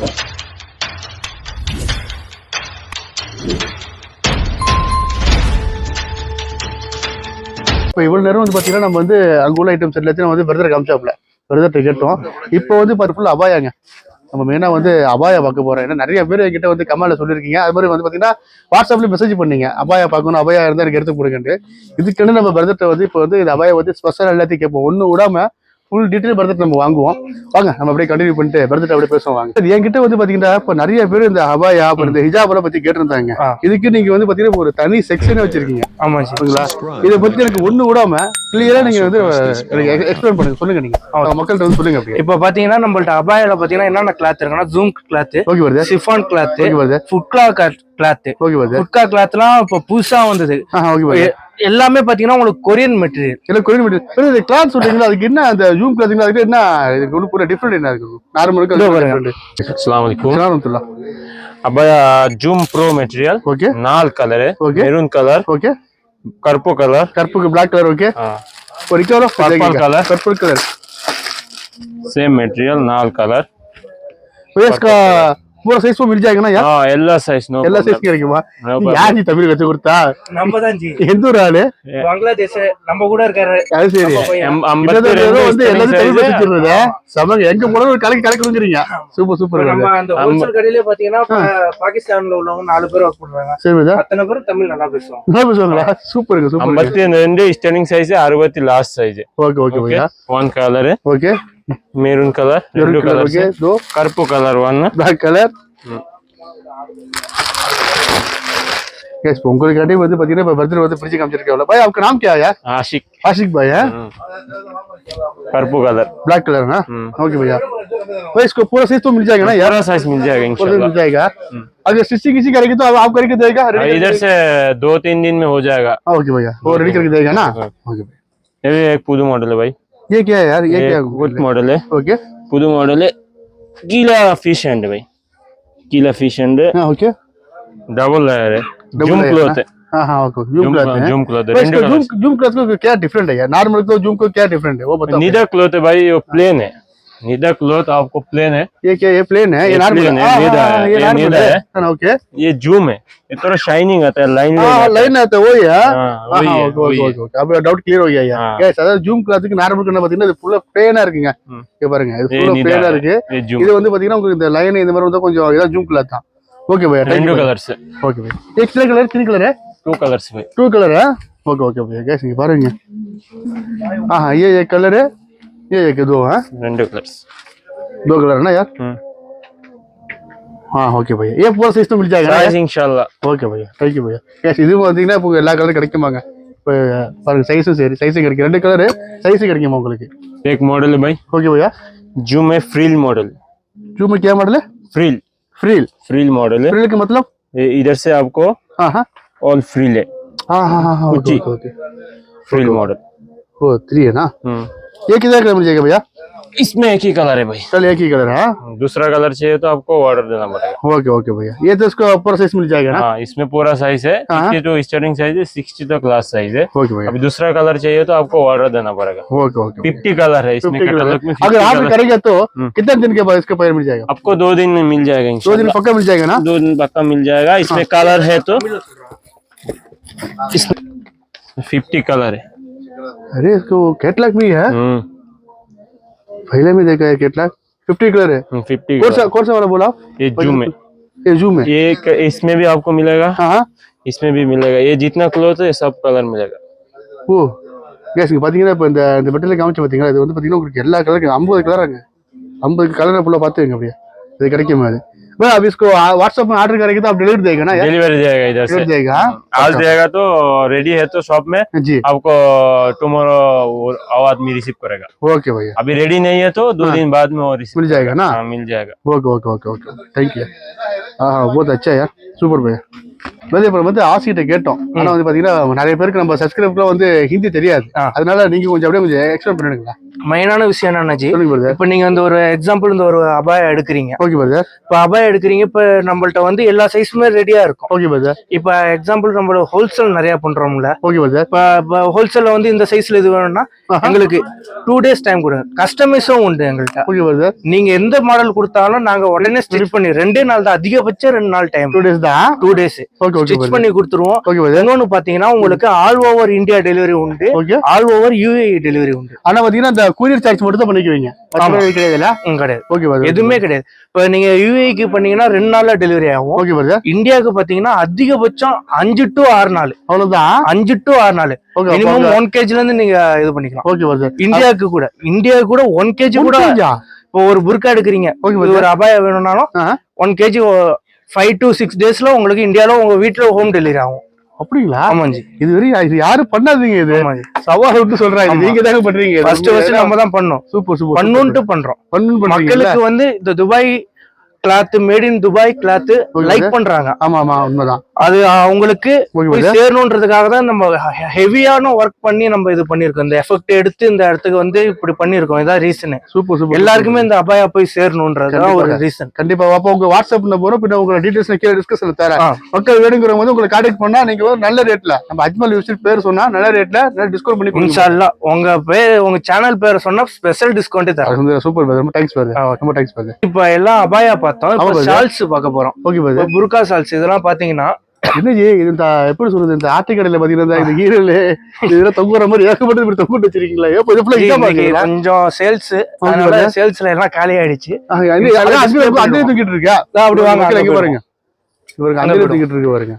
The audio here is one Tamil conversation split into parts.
இப்போ இவ்வளோ நேரம் வந்து பார்த்தீங்கன்னா நம்ம வந்து அங்க உள்ள ஐட்டம்ஸ் எல்லாத்தையும் வந்து பிரதர் காமிச்சாப்ல பிரதர்கிட்ட கேட்டோம். இப்போ வந்து பாரு ஃபுல்லா அபாயாங்க. நம்ம மெயினாக வந்து அபாயா பார்க்க போறோம். ஏன்னா நிறைய பேர் என்கிட்ட வந்து கமெண்ட்ல சொல்லியிருக்கீங்க. அது மாதிரி வந்து பார்த்தீங்கன்னா வாட்ஸ்அப்ல மெசேஜ் பண்ணீங்க. அபாயா பார்க்கணும் அபாயா இருந்தால் எனக்கு எடுத்து கொடுக்கண்டு இதுக்குன்னு நம்ம பிரதர்கிட்ட வந்து இப்போ வந்து இந்த அபாயா வந்து ஸ்பெஷல் எல்லாத்தையும் கேட்போம். ஒன்று விடாம ஃபுல் டீட்டெயில் பிரதர்கிட்ட நம்ம வாங்குவோம். வாங்க நம்ம அப்படியே கண்டினியூ பண்ணிட்டு பிரதர்கிட்ட அப்படியே பேசுவோம் வாங்க. என்கிட்ட வந்து பாத்தீங்கன்னா இப்போ நிறைய பேர் இந்த அபாயா அப்புறம் இந்த ஹிஜாபெல்லாம் பத்தி கேட்டிருந்தாங்க. இதுக்கு நீங்க வந்து பாத்தீங்கன்னா ஒரு தனி செக்ஷனே வச்சிருக்கீங்க. ஆமா சரிங்களா இதை பத்தி எனக்கு ஒண்ணு விடாம கிளியரா நீங்க வந்து எக்ஸ்பிளைன் பண்ணுங்க. சொல்லுங்க நீங்க. மக்கள்கிட்ட வந்து சொல்லுங்க அப்படியே. இப்போ பாத்தீங்கன்னா நம்மள்ட்ட அபாயில பாத்தீங்கன்னா என்னென்ன கிளாத் இருக்குன்னா ஜூம் கிளாத் ஓகே வருது சிஃபான் கிளாத் ஓகே வருது ஃபுட்கா கிளாத் ஓகே வருது ஃபுட்கா கிளாத்லாம் இப்போ புதுசா வந்தது. ஓகே எல்லாமே பாத்தீங்கன்னா உங்களுக்கு கொரியன் மெட்டீரியல் இல்ல கொரியன் மெட்டீரியல் இந்த கிளாத் சொல்றீங்களா அதுக்கு என்ன அந்த ஜூம் கிளாத்ங்களா அதுக்கு என்ன இதுக்கு ஒண்ணு பூரா டிஃபரெண்ட் என்ன இருக்கு நார்மலுக்கு இதோ பாருங்க. अस्सलाम वालेकुम சலாமத்துல்லா अब जूम प्रो मटेरियल ஓகே नाल कलर है Okay. Maroon colour okay कर्पो colour கருப்புக்கு black colour okay ஒரு kilo Purple colour. Purple colour same material नाल कलर इसका पूरा साइज में मिल जाएगा ना यार हाँ एल्ला साइज नो எல்லா சைஸ் கிடைக்குமா No நீ problem. யார் நீ தமிழ் கத்து கொடுத்தா நம்ம தான் ஜி எந்த ஒரு ஆளு பங்களாதேஷ் நம்ம கூட இருக்காரு அது சரி अंबत्ती கிட்டத்தட்ட வந்து எல்லாரும் தமிழ் रेंज பேசிடுறத சமங்க எங்க போனாலும் ஒரு கலக்கி கலக்கணுங்கிறீங்க சூப்பர் சூப்பர் நம்ம அந்த ஹோல்சேல் கடையிலே பாத்தீங்கன்னா இப்ப பாகிஸ்தான்ல உள்ளவங்க நாலு பேர் ஒர்க் பண்றாங்க சரி விதா அத்தனை பேரும் தமிழ் நல்லா பேசுவாங்க என்ன பேசுவாங்களா சூப்பருங்க சூப்பர் अंबत्ती रेंज स्टार्टिंग साइज है अरवत्ती लास्ट साइज है ஓகே ஓகே ओके भैया वन maroon colour colour రెండు కలర్ కరుపు కలర్ వన్ బ్లాక్ కలర్ गैस पोंगल काटे बंदे पति ने बर्थडे बदे फ्रिज काम चल के वाला भाई आपका नाम क्या है यार? आशिक। आशिक भाई है? पर्पल कलर ब्लैक कलर ना ओके भैया। भाई इसको पूरा साइज़ तो मिल जाएगा ना यार? साइज़ मिल जाएगा इंशाल्लाह मिल जाएगा। हम्म. अगर स्टिचिंग किसी करेगी तो आप करके देगा इधर से दो तीन दिन में हो जाएगा। ओके भैया। वो रेडी करके देगा ना? ओके भैया। ये एक पुदू मॉडल है भाई। ये क्या है यार? ये ये क्या गुड मॉडल है? ओके पुदू मॉडल है। गीला फ़िश हैंड भाई। गीला फ़िश हैंड है। ओके डबल लेयर है। जूम क्लोथ क्लॉथ है हाँ. हाँ। ओके जूम क्लॉथ है जूम क्लॉथ है जूम जूम क्लॉथ को क्या डिफरेंट है यार नॉर्मल तो जूम को क्या डिफरेंट है। वो बताओ नीदर क्लॉथ है। भाई वो प्लेन है नीडा क्लॉथ आपको प्लेन है ये क्या ये प्लेन है ये ये नॉर्मल plain है, हाँ, नीला हाँ, है, ये ये नॉर्मल नीला है है। हाँ, ओके ये जूम है ये थोड़ा शाइनिंग आता है लाइन हाँ लाइन आता है वही है हाँ, वही हाँ, है, ओके वही ओके है। ओके ओके अब डाउट क्लियर हो गया यार हाँ। guys அதாவது ஜூம் கிளாத்துக்கு நார்மல் கண்ண பாத்தீங்கன்னா இது ஃபுல்லா பிளேனா இருக்குங்க ம். இங்க பாருங்க இது ये ஃபுல்லா नीडा பிளேனா है, இருக்கு ये जूम இது வந்து பாத்தீங்கன்னா உங்களுக்கு இந்த லைன் இந்த மாதிரி வந்து கொஞ்சம் இதான் ஜூம் கிளாத் தான் ஓகே भैया थैंक रेंडो यू कलर से ओके भैया ये कितने कलर कितने कलर है टू कलर से भाई टू कलर है ओके ओके भैया गैस ये பாருங்க हाँ हाँ ये एक कलर है ये एक दो है रेंडो कलर्स दो कलर है ना यार हम्म। हाँ ओके भैया ये पूरा साइज तो मिल जाएगा ना साइज इंशाल्लाह ஓகே பையா தேங்க்யூ பையா கேஷ் இது பார்த்தீங்கன்னா இப்போ எல்லா கலரும் கிடைக்குமாங்க இப்போ பாருங்க சைஸும் சரி சைஸும் கிடைக்கும் ரெண்டு கலரு சைஸும் கிடைக்குமா உங்களுக்கு एक मॉडल है भाई ஓகே भैया जूम है फ्रील मॉडल जू में क्या मॉडल है फ्रील फ्रील फ्रील मॉडल है फ्रील का मतलब ये इधर से आपको हाँ हाँ ऑल फ्रील है हाँ हाँ हाँ हाँ ओके जी। Okay okay frill model O three है ना हम्म ये कितना कलर मिल जाएगा भैया? इसमें एक ही कलर है भाई। चल एक ही कलर है हाँ? दूसरा कलर चाहिए तो आपको ऑर्डर देना पड़ेगा। ओके ओके भैया। ये तो इसका ऊपर साइज़ मिल जाएगा ना? हाँ इसमें पूरा साइज़ है। हाँ। फिफ्टी स्टार्टिंग साइज़ है सिक्सटी तक लास्ट साइज़ है। ओके भैया। अभी दूसरा कलर चाहिए तो आपको ऑर्डर देना पड़ेगा। ओके ओके फिफ्टी कलर है इसमें 50 कलर कैटलॉग में है। अगर आप करेंगे तो हम्म। कितने दिन के बाद इसका पैर मिल जाएगा? आपको दो दिन में मिल जाएगा दो दिन पक्का मिल जाएगा ना? दो दिन पक्का मिल जाएगा। इसमें कलर है तो फिफ्टी कलर है। अरे इसको कैटलॉग भी है हम्म पहले में देखा है कैटलॉग फिफ्टी कलर है फिफ्टी कौन सा कौन सा वाला बोला आप ये जूम है ये जूम है ये एक- इसमें भी आपको मिलेगा हाँ हाँ इसमें भी मिलेगा ये जितना क्लोथ है सब कलर मिलेगा ஓ கேஸ் இங்கே பார்த்தீங்கன்னா இப்போ இந்த இந்த பெட்டில் காமிச்சு பார்த்தீங்களா இது வந்து பார்த்தீங்கன்னா உங்களுக்கு எல்லா கலருக்கும் ஐம்பது கலராங்க ஐம்பது கலரை ஃபுல்லாக பார்த்துங்க அப்படியே இது கிடைக்குமா அது भाई अब इसको व्हाट्सएप में ऑर्डर करेंगे तो आप डिलीवरी देगा ना यार डिलीवरी जाएगा इधर से डिलीवरी देगा आज जाएगा तो रेडी है तो शॉप में जी आपको टुमारो वो आदमी रिसीव करेगा ओके भैया अभी रेडी नहीं है तो दो दिन बाद में वो रिसीव मिल जाएगा ना हाँ मिल जाएगा okay okay okay okay thank you ஆ बहुत अच्छा यार சூப்பர் பையா வந்து இப்போ வந்து ஆசிகிட்ட கேட்டோம் ஆனா வந்து பாத்தீங்கன்னா நிறைய பேருக்கு நம்ம சப்ஸ்கிரைப்லாம் வந்து ஹிந்தி தெரியாது ஆ. அதனால நீங்க கொஞ்சம் அப்படியே கொஞ்சம் எக்ஸ்பிளைன் பண்ணிடுங்களா மெயினான விஷயம் என்னன்னா ஜி சொல்லுங்க பிரதர் இப்ப நீங்க இந்த ஒரு எக்ஸாம்பிள் இந்த ஒரு அபாயம் எடுக்கிறீங்க. ஓகே பிரதர் இப்ப அபாயம் எடுக்கிறீங்க இப்ப நம்மள்ட்ட வந்து எல்லா சைஸுமே ரெடியா இருக்கும். ஓகே பிரதர் இப்ப எக்ஸாம்பிள் நம்ம ஹோல்சேல் நிறைய பண்றோம்ல. ஓகே பிரதர் இப்ப ஹோல்சேல்ல வந்து இந்த சைஸ்ல இது வேணும்னா எங்களுக்கு டூ டேஸ் டைம் கொடுங்க. கஸ்டமைஸும் உண்டு எங்கள்கிட்ட ஓகே பிரதர் நீங்க எந்த மாடல் கொடுத்தாலும் நாங்க உடனே ஸ்டிச் பண்ணி ரெண்டே நாள் தான் அதிகபட்சம் ரெண்டு நாள் டைம் டூ டேஸ் தான்? டூ டேஸ் ஸ்டிச் பண்ணி கொடுத்துருவோம். இன்னொன்னு பாத்தீங்கன்னா உங்களுக்கு ஆல் ஓவர் இந்தியா டெலிவரி உண்டு. ஆல் ஓவர் யூஏ டெலிவரி உண்டு. ஆனா பாத்தீங்கன்னா இந்த கூரியர் சார்ஜ் மட்டும் தான் பண்ணிக்குவீங்க. ம், கிடையாது. ஓகே பிரதர் எதுவுமே கிடையாது. இப்ப நீங்க யூஏக்கு பண்ணீங்கன்னா ரெண்டு நாள்ல டெலிவரி ஆகும். ஓகே பிரதர் இந்தியாவுக்கு பாத்தீங்கன்னா அதிகபட்சம் அஞ்சு டு ஆறு நாள். அவ்வளவுதான்? அஞ்சு டு ஆறு நாள். மினிமம் ஒன் கேஜில இருந்து நீங்க இது பண்ணிக்கலாம். ஓகே பிரதர் இந்தியாவுக்கு கூட. இந்தியாவுக்கு கூட ஒன் கேஜி கூட இப்போ ஒரு புர்கா எடுக்கிறீங்க. ஓகே ஒரு அபாயம் வேணும்னாலும். One KG five to six டேஸ்ல உங்களுக்கு இந்தியால உங்க வீட்ல ஹோம் டெலிவரி ஆகும். அப்படிங்களா? ஆமாஞ்சி இது வரையும் இது யாரும் பண்ணாதீங்க இது. சவால் விட்டு சொல்றாங்க. நீங்க தாங்க பண்றீங்க. ஃபர்ஸ்ட் ஃபர்ஸ்ட் நம்ம தான் பண்ணோம். சூப்பர் சூப்பர் பண்ணுன்ட்டு பண்றோம். மக்களுக்கு வந்து இந்த Dubai cloth made in Dubai cloth. Like பண்றாங்க. ஆமா ஆமா உண்மைதான். அது அவங்களுக்கு சேரணுன்றதுக்காக தான் நம்ம ஹெவியான ஒர்க் பண்ணி நம்ம இது பண்ணிருக்கோம் இந்த எஃபெக்ட் எடுத்து இந்த இடத்துக்கு வந்து இப்படி பண்ணிருக்கோம் இதான் ரீசன் சூப்பர் சூப்பர் எல்லாருக்குமே இந்த அபாயா போய் சேரணுன்றது தான் ஒரு ரீசன் கண்டிப்பா. அப்ப உங்க வாட்ஸ்அப்ல போறோம் பின்ன உங்க டீடைல்ஸ் கீழே டிஸ்கஷன்ல தரேன். மக்கள் வேணுங்கிறவங்க வந்து உங்களை கான்டாக்ட் பண்ணா நீங்க ஒரு நல்ல ரேட்ல நம்ம அஜ்மல் யூசிட் பேர் சொன்னா நல்ல ரேட்ல டிஸ்கவுண்ட் பண்ணி கொடுங்க. இன்ஷா அல்லாஹ் உங்க பேர் உங்க சேனல் பேரை சொன்னா ஸ்பெஷல் டிஸ்கவுண்ட் தரேன். சூப்பர் ரொம்ப தேங்க்ஸ் okay. ரொம்ப தேங்க்ஸ் பிரதர் இப்ப எல்லாம் அபாயா பார்த்தோம். ஷால்ஸ் பார்க்க போறோம். ஓகே இப்ப புர்கா ஷால்ஸ் இதெல்லாம் பாத்தீங்கன்னா என்ன இது இந்த எப்படி சொல்றது இந்த ஆட்டுக்கடையில பாத்தீங்கன்னா இந்த ஈரல் இதெல்லாம் தொங்குற மாதிரி ஏகப்பட்டது இப்படி தொங்கிட்டு வச்சிருக்கீங்களா? கொஞ்சம் சேல்ஸ் சேல்ஸ்ல எல்லாம் காலி ஆயிடுச்சு. அஞ்சலி தூக்கிட்டு இருக்கா? நான் அப்படி வாங்க அங்க. பாருங்க. இவருக்கு அங்க. தூக்கிட்டு இருக்கு பாருங்க.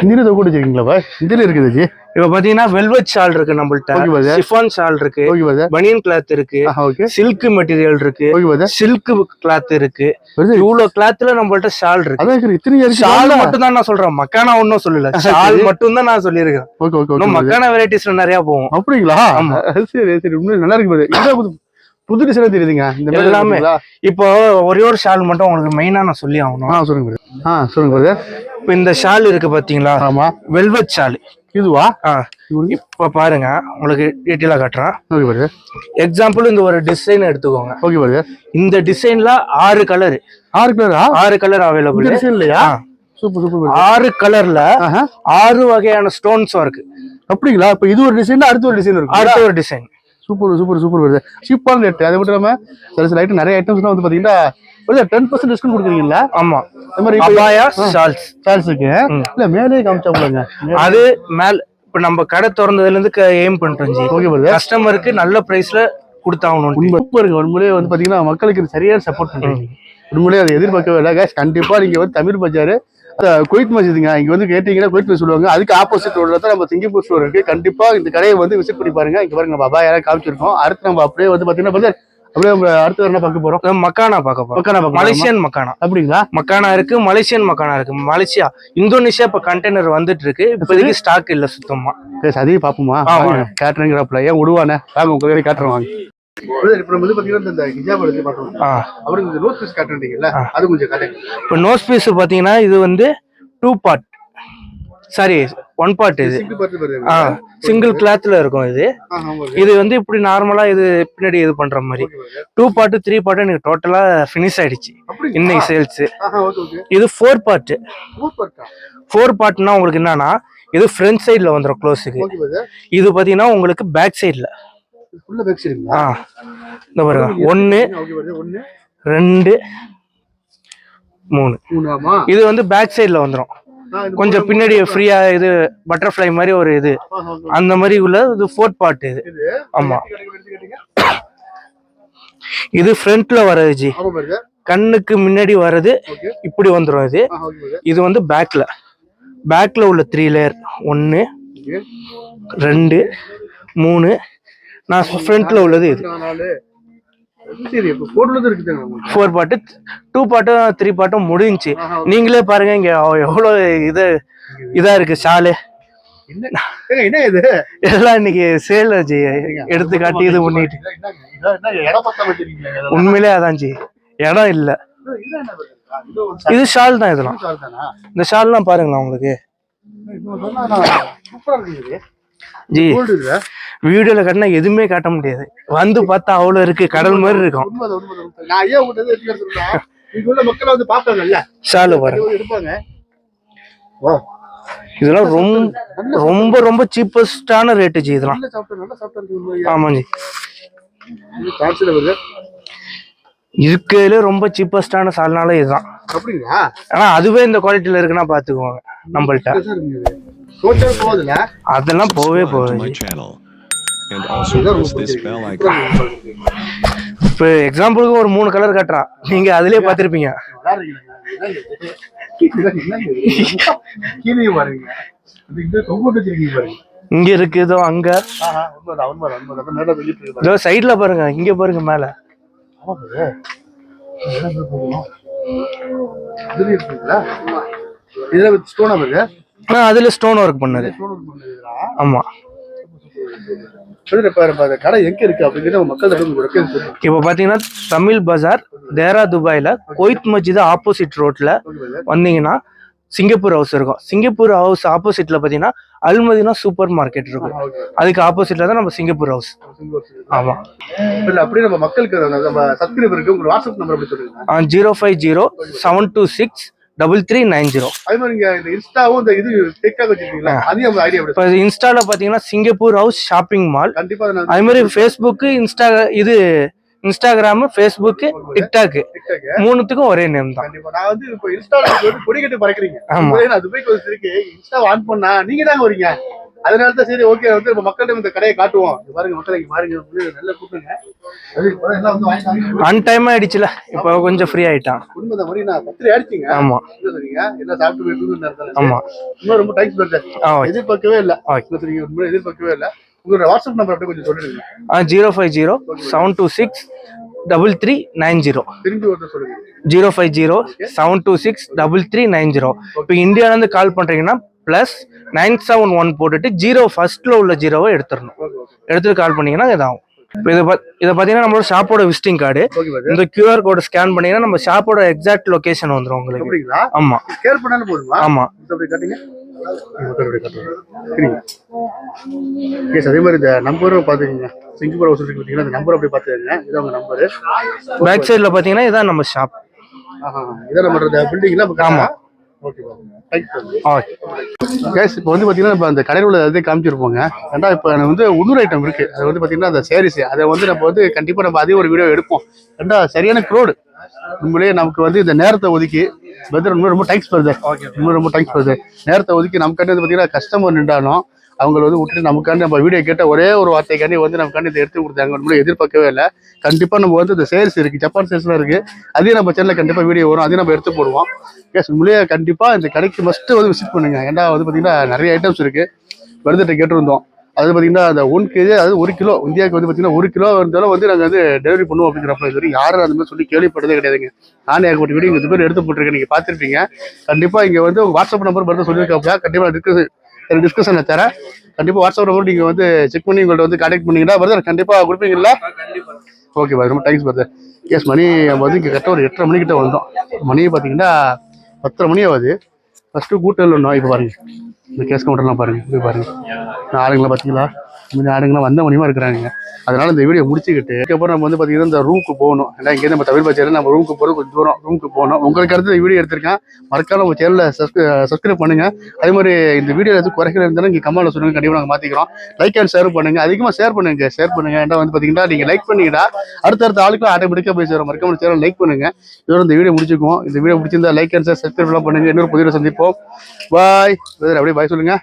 இந்தியில தொங்கிட்டு வச்சிருக்கீங்களா இந்தியில இருக்குது ஜி இப்ப பாத்தீங்கன்னா வெல்வெட் ஷால் இருக்கு நம்மள்ட்ட. சிஃபான் ஷால் இருக்கு. பனியன் கிளாத் இருக்கு. சில்க் மெட்டீரியல் இருக்கு. சில்க் கிளாத் இருக்கு. இவ்வளவு கிளாத்ல நம்மள்ட்ட ஷால் இருக்கு. ஷால் மட்டும் தான் நான் சொல்றேன். மக்கானா ஒன்னும் சொல்லல. ஷால் மட்டும் தான் நான் சொல்லியிருக்கேன். மக்கானா வெரைட்டிஸ்ல நிறைய போகும் அப்படிங்களா? ஆமா. சரி சரி. நல்லா இருக்கு புது- டிசைனா தெரியுதுங்க. இந்த எல்லாமே. இப்போ ஒரே ஒரு ஷால் மட்டும் உங்களுக்கு மெயினா நான் சொல்லி ஆகணும். ஆ சொல்லுங்க. ஆ சொல்லுங்க பிரதர் இப்போ இந்த ஷால் இருக்கு பாத்தீங்களா? ஆமா. Velvet shawl. இதுவா? ஆ. இப்ப பாருங்க உங்களுக்கு டீட்டெயிலா காட்டுறேன். ஓகே பிரதர் எக்ஸாம்பிள் இந்த ஒரு டிசைன் எடுத்துக்கோங்க. ஓகே பிரதர் இந்த டிசைன்ல ஆறு கலர் ஆறு கலரா ஆறு கலர் அவைலபிள் இல்லையா சூப்பர் சூப்பர். ஆறு கலர்ல ஆறு வகையான ஸ்டோன்ஸ் இருக்கு. அப்படிங்களா? இப்ப இது ஒரு டிசைன் அடுத்த ஒரு டிசைன் இருக்கு அடுத்த ஒரு டிசைன் சூப்பர் சூப்பர் சூப்பர் வருது. சீப்பான ரேட் அது மட்டும் இல்லாம சில சில ஐட்டம் நிறைய ஐட்டம்ஸ்லாம் வந்து பாத்தீங்கன்னா டென் பர்சன்ட் டிஸ்கவுண்ட் கொடுக்குறீங்களா ஆமா. அந்த மாதிரி ஷால்ஸ் சார்ஸுக்கு ம். இல்ல மேலே காமிச்சா அது மேல் இப்ப நம்ம கடை திறந்ததுல இருந்து எய்ம் ஜி. ஓகே கஸ்டமருக்கு நல்ல பிரைஸ்ல கொடுத்தாகணும். உண்மை. சூப்பருங்க உண்மையிலேயே வந்து பாத்தீங்கன்னா மக்களுக்கு சரியான சப்போர்ட் பண்றீங்க. உண்மையிலேயே அதை எதிர்பார்க்கவே இல்லை. கண்டிப்பா நீங்க வந்து தமிழ் பஜாரு குவைத் மஸ்ஜிதுங்க இங்க வந்து கேட்டீங்கன்னா மஸ்ஜித் சொல்லுவாங்க. அதுக்கு ஆப்போசிட் ரோட்ல தான் நம்ம சிங்கப்பூர் ஸ்டோர் இருக்கு. கண்டிப்பா இந்த கடையை வந்து விசிட் பண்ணி பாருங்க. இங்க பாருங்க நம்ம அபாயா காமிச்சிருக்கோம். அடுத்து நம்ம அப்படியே வந்து பாத்தீங்கன்னா அப்படியே நம்ம அடுத்து என்ன பார்க்க போறோம்? மக்கானா பார்க்க போறோம். மலேசியன் மக்கானா. அப்படிங்களா? மக்கானா இருக்கு மலேசியன் மக்கானா இருக்கு. மலேசியா இந்தோனேஷியா இப்ப கண்டெய்னர் வந்துட்டு இருக்கு இப்போதைக்கு ஸ்டாக் இல்ல சுத்தமா. சரி அதையும் பாப்போமா ஏன் விடுவானே வாங்க உங்க வாங்க. இப்போ நோஸ் பீஸ் பாத்தீங்கன்னா இது வந்து two part sari one part இது. ஆ சிங்கிள் கிளாத்ல இருக்கும் இது. இது வந்து இப்படி நார்மலா இது பின்னாடி இது பண்ற மாதிரி. டூ பார்ட் த்ரீ பார்ட் எனக்கு டோட்டலா ஃபினிஷ் ஆயிடுச்சு. இன்னைக்கு சேல்ஸ் இது ஃபோர் பார்ட் ஃபோர் பார்ட்னா உங்களுக்கு என்னன்னா இது ஃப்ரண்ட் சைடுல வந்துடும் க்ளோஸுக்கு இது பாத்தீங்கன்னா உங்களுக்கு பேக் சைடுல ஆ இந்த பாருங்க. ஒன்னு ரெண்டு மூணு. இது வந்து பேக் சைடுல வந்துடும் கொஞ்சம் பின்னாடி ஃப்ரீயா இது பட்டர்ஃப்ளை மாதிரி ஒரு இது. அந்த மாதிரி உள்ள இது ஃபோர்த் பார்ட் இது. ஆமா. இது ஃப்ரண்ட்ல வர்றது ஜி. கண்ணுக்கு முன்னாடி வர்றது இப்படி வந்துடும் இது. இது வந்து பேக்ல பேக்ல உள்ள த்ரீ லேயர் ஒன்னு ரெண்டு மூணு நான் ஃப்ரண்ட்ல உள்ளது இது. ஃபோர் பார்ட்டு டூ பார்ட்டும் த்ரீ பார்ட்டும் முடிஞ்சுச்சு. நீங்களே பாருங்க இங்க எவ்வளோ இது இதா இருக்கு ஷாலு. என்ன? இது? எல்லாம் இன்னைக்கு சேல் ஜி எடுத்து காட்டி இது பண்ணிட்டு. உண்மையிலே அதான் ஜி இடம் இல்ல. இது ஷால். தான் இதெல்லாம்? இந்த ஷால்லாம் பாருங்களேன் உங்களுக்கு. ஜி. வீடியோல கட்டினா எதுவுமே காட்ட முடியாது. வந்து பார்த்தா அவ்வளவு இருக்கு கடல் மாதிரி இருக்கும். மக்கள் வந்து பாருங்க இதெல்லாம் ரொம்ப ரொம்ப ரொம்ப சீப்பஸ்டான ரேட்டு ஜி இதெல்லாம். ஆமா ஜி. இருக்கிறதுல ரொம்ப சீப்பஸ்டான சால்னால இதுதான். ஆனா அதுவே இந்த குவாலிட்டியில இருக்குன்னா பாத்துக்கோங்க நம்மள்ட்ட. போகுதுல அதெல்லாம் போவே போகுது. இப்போ எக்ஸாம்பிளுக்கு ஒரு மூணு கலர் காட்டுறா. நீங்க அதுலயே பாத்திருப்பீங்க இங்க இருக்கு இதோ அங்க. இருக்கு இதோ சைடுல பாருங்க இங்க பாருங்க மேல. இதுல ஸ்டோனா பாருங்க. ஆ, அதுல ஸ்டோன் ஒர்க் பண்ணது ஆமா. இப்போ பாத்தீங்கன்னா தமிழ் பஜார் தேரா துபாயில கொய்த் மஸ்ஜித் ஆப்போசிட் ரோட்ல வந்தீங்கன்னா சிங்கப்பூர் ஹவுஸ் இருக்கும். சிங்கப்பூர் ஹவுஸ் ஆப்போசிட்ல பாத்தீங்கன்னா அல்மதினா சூப்பர் மார்க்கெட் இருக்கும் அதுக்கு ஆப்போசிட்ல தான் நம்ம சிங்கப்பூர் ஹவுஸ் ஆமா. இல்ல அப்படியே நம்ம மக்களுக்கு அந்த நம்ம சப்ஸ்கிரைபருக்கு உங்க வாட்ஸ்அப் நம்பர் அப்படி சொல்லுங்க. Zero five zero seven two six double three nine zero அதே மாதிரி இந்த இன்ஸ்டாவும் இந்த இது டிக்டாக் வச்சிருக்கீங்களா? அதையும் ஐடியா இப்போ இன்ஸ்டால பாத்தீங்கன்னா சிங்கப்பூர் ஹவுஸ் ஷாப்பிங் மால் கண்டிப்பா அதை அது மாதிரி ஃபேஸ்புக்கு இன்ஸ்டா இது இன்ஸ்டாகிராம் ஃபேஸ்புக்கு டிக்டாக் மூணுத்துக்கும் ஒரே நேம் தான். நான் வந்து இப்போ இன்ஸ்டால வந்து கொடி கட்டி பறக்குறீங்க. ஆமா. வந்து இருக்கு இன்ஸ்டா ஆன் பண்ணா நீங்க தாங்க வரீங்க. அதனால தான் சரி ஓகே வந்து நம்ம மக்கள்கிட்ட இந்த கடையை காட்டுவோம். பாருங்க மக்கள் இங்க பாருங்க நல்லா கூப்பிடுங்க அன் டைம் ஆயிடுச்சுல இப்போ கொஞ்சம் ஃப்ரீ ஆயிட்டான். உண்மைதான் மாதிரி நான் பத்திரி அடிச்சிங்க. ஆமா. எல்லாம் சாப்பிட்டு போயிட்டு ஆமா. இன்னும் ரொம்ப ஆ ஓகே. எதிர்பார்க்கவே இல்ல. உண்மையில எதிர்பார்க்கவே இல்ல. உங்களோட வாட்ஸ்அப் நம்பர் அப்படியே கொஞ்சம் சொல்லிடுங்க. Zero five zero seven two six double three nine zero. Zero five zero seven two six double three nine zero. இப்போ இந்தியாவிலேருந்து கால் பண்ணுறீங்கன்னா ப்ளஸ் நைன் செவன் ஒன் போட்டுட்டு ஜீரோ ஃபர்ஸ்ட்ல உள்ள ஜீரோவை எடுத்துடணும். எடுத்துட்டு கால் பண்ணீங்கன்னா இதாகும். இப்போ இதை இதை பார்த்தீங்கன்னா நம்மளோட ஷாப்போட விசிட்டிங் கார்டு இந்த QR கோடு ஸ்கேன் பண்ணீங்கன்னா நம்ம ஷாப்போட எக்ஸாக்ட் லொகேஷன் வந்துடும் உங்களுக்கு. அப்படிங்களா? ஆமா. கேர் பண்ணாலும் போதுமா ஆமா. இது அப்படி காட்டுங்க இது அப்படி காட்டுங்க சரிங்க. எஸ் அதே மாதிரி இந்த நம்பரும் பார்த்துக்கோங்க சிங்கப்பூர் ஹவுஸ் பார்த்தீங்கன்னா இந்த நம்பர் அப்படி பார்த்துக்கோங்க இது அவங்க நம்பரு பேக் சைடில் பார்த்தீங்கன்னா இதான் நம்ம ஷாப் இதான் நம்ம பில்டிங்ல ஆமா. கேஸ் இப்போ வந்து பார்த்தீங்கன்னா இப்போ அந்த கடையில் உள்ள இதே காமிச்சிருப்போங்க. ஏன்டா இப்போ வந்து இன்னொரு ஐட்டம் இருக்கு. அது வந்து பார்த்தீங்கன்னா அந்த சேரீஸ் அதை வந்து நம்ம வந்து கண்டிப்பாக நம்ம அதே ஒரு வீடியோ எடுப்போம். ஏன்டா சரியான க்ரோடு உண்மையிலேயே நமக்கு வந்து இந்த நேரத்தை ஒதுக்கி வெதர் ரொம்ப ரொம்ப டைம்ஸ் வருது ரொம்ப ரொம்ப டைம்ஸ் வருது நேரத்தை ஒதுக்கி நமக்காண்டி வந்து பார்த்தீங்கன்னா கஸ்டமர் நின்றாலும் அவங்கள வந்து விட்டுட்டு நமக்காண்டி நம்ம வீடியோ கேட்ட ஒரே ஒரு வார்த்தைக்காண்டி வந்து நமக்காண்டி இதை எடுத்து கொடுத்தாங்க. நம்மளும் எதிர்பார்க்கவே இல்லை. கண்டிப்பாக நம்ம வந்து இந்த சேல்ஸ் இருக்குது ஜப்பான் சேல்ஸ்லாம் இருக்குது அதையும் நம்ம சேனலில் கண்டிப்பாக வீடியோ வரும். அதையும் நம்ம எடுத்து போடுவோம். எஸ் உண்மையிலேயே கண்டிப்பாக இந்த கடைக்கு ஃபஸ்ட்டு வந்து விசிட் பண்ணுங்க. ஏன்னா வந்து பார்த்திங்கன்னா நிறைய ஐட்டம்ஸ் இருக்குது வருதுட்ட கேட்டிருந்தோம். அது பார்த்தீங்கன்னா அந்த ஒன் கேஜி அதாவது ஒரு கிலோ இந்தியாவுக்கு வந்து பார்த்தீங்கன்னா ஒரு கிலோ இருந்தாலும் வந்து நாங்கள் வந்து டெலிவரி பண்ணுவோம் அப்படிங்கிறப்ப இது வரைக்கும் யாரும் அந்த மாதிரி சொல்லி கேள்விப்பட்டதே கிடையாதுங்க. நானே ஏகப்பட்ட வீடியோ இந்த பேர் எடுத்து போட்டிருக்கேன். நீங்கள் பார்த்துருப்பீங்க. கண்டிப்பாக இங்கே வந்து உங்கள் வாட்ஸ்அப் நம்பர் மட்டும் சொல்லியிருக்காப்பா கண்டிப்பாக டிஸ்கஸ் டிஸ்கஷன் தரேன். கண்டிப்பாக வாட்ஸ்அப் நம்பர் நீங்கள் வந்து செக் பண்ணி உங்கள்ட்ட வந்து கான்டாக்ட் பண்ணீங்கன்னா பிரதர் கண்டிப்பாக கொடுப்பீங்களா ஓகே பாரு ரொம்ப தேங்க்ஸ் பிரதர் எஸ் மணி நம்ம வந்து இங்கே கரெக்டாக ஒரு எட்டரை மணிக்கிட்ட வந்தோம். மணியை பார்த்தீங்கன்னா பத்தரை மணி ஆகுது. ஃபஸ்ட்டு கூட்டம் இல்லைண்ணா இப்போ பாருங்க. இந்த கேஸ் கவுண்டர்லாம் பாருங்க போய் பாருங்க. ஆளுங்களாம் பார்த்தீங்களா கொஞ்சம் ஆளுங்களாம் வந்த மணிமா இருக்கிறாங்க. அதனால் இந்த வீடியோ முடிச்சுக்கிட்டு அதுக்கப்புறம் நம்ம வந்து பார்த்தீங்கன்னா இந்த ரூமுக்கு போகணும். ஏன்னா இங்கே நம்ம தமிழ் பச்சையில் நம்ம ரூமுக்கு போகிறது கொஞ்சம் தூரம் ரூமுக்கு போகணும். உங்களுக்கு அடுத்து இந்த வீடியோ எடுத்திருக்கேன். மறக்காம நம்ம சேனலில் சப்ஸ்கிரைப் பண்ணுங்க. அதே மாதிரி இந்த வீடியோ எதுவும் குறைகள் இருந்தாலும் இங்கே கமெண்ட்ல சொல்லுங்க. கண்டிப்பாக நாங்கள் மாற்றிக்கிறோம் லைக் அண்ட் ஷேர் பண்ணுங்கள் அதிகமாக ஷேர் பண்ணுங்கள் ஷேர் பண்ணுங்கள் ஏன்னா வந்து பார்த்தீங்கன்னா நீங்கள் லைக் பண்ணீங்கன்னா அடுத்தடுத்த ஆளுக்கும் ஆட்டோமேட்டிக்காக போய் சேரும். மறக்காம சேனல் லைக் பண்ணுங்க. இதோட இந்த வீடியோ முடிச்சுக்குவோம். இந்த வீடியோ முடிச்சிருந்தால் லைக் அண்ட் ஷேர் சப்ஸ்கிரைப் பண்ணுங்கள் இன்னொரு புதிய சந்திப்போம். பாய் அப்படியே பாய் சொல்லுங்கள்